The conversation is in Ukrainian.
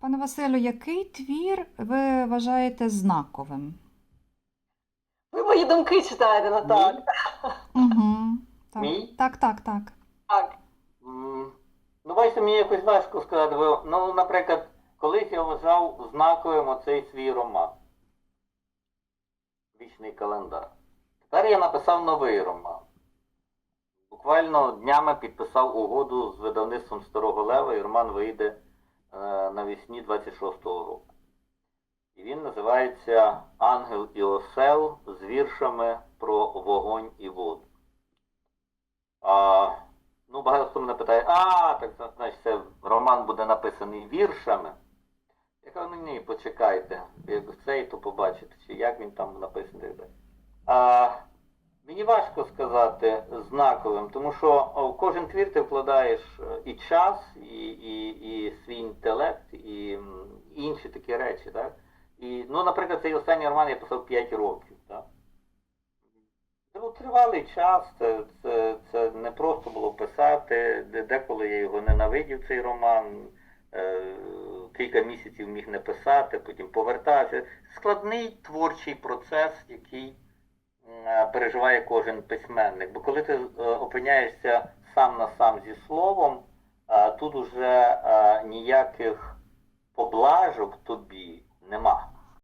Пане Василю, який твір ви вважаєте знаковим? Ви мої думки читаєте, Наталя. Мій? Угу. Так, Мій? так, так, так. Так. М, Ну, бачите, мені якось важко сказати. бо, Ну, наприклад, колись я вважав знаковим оцей свій роман. Вічний календар. Тепер я написав новий роман. Буквально днями підписав угоду з видавництвом Старого Лева, і роман вийде навесні 26-го року. І він називається Ангел і осел з віршами про вогонь і воду. А, ну, багато хто мене питає, а, так значить, це роман буде написаний віршами. Я кажу, ну ні, почекайте, як цей, то побачите, чи як він там написаний. А, мені важко сказати знаковим, тому що в кожен твір ти вкладаєш е, і час, і, і, інтелект, і інші такі речі. Так? І, ну, наприклад, цей останній роман я писав 5 років. Так? Був тривалий час, це, це, це не просто було писати. Деколи я його ненавидів, цей роман. Е, кілька місяців міг не писати, потім повертався. Складний творчий процес, який е, переживає кожен письменник. Бо коли ти е, опиняєшся сам на сам зі словом, тут уже е, ніяких поблажок тобі нема.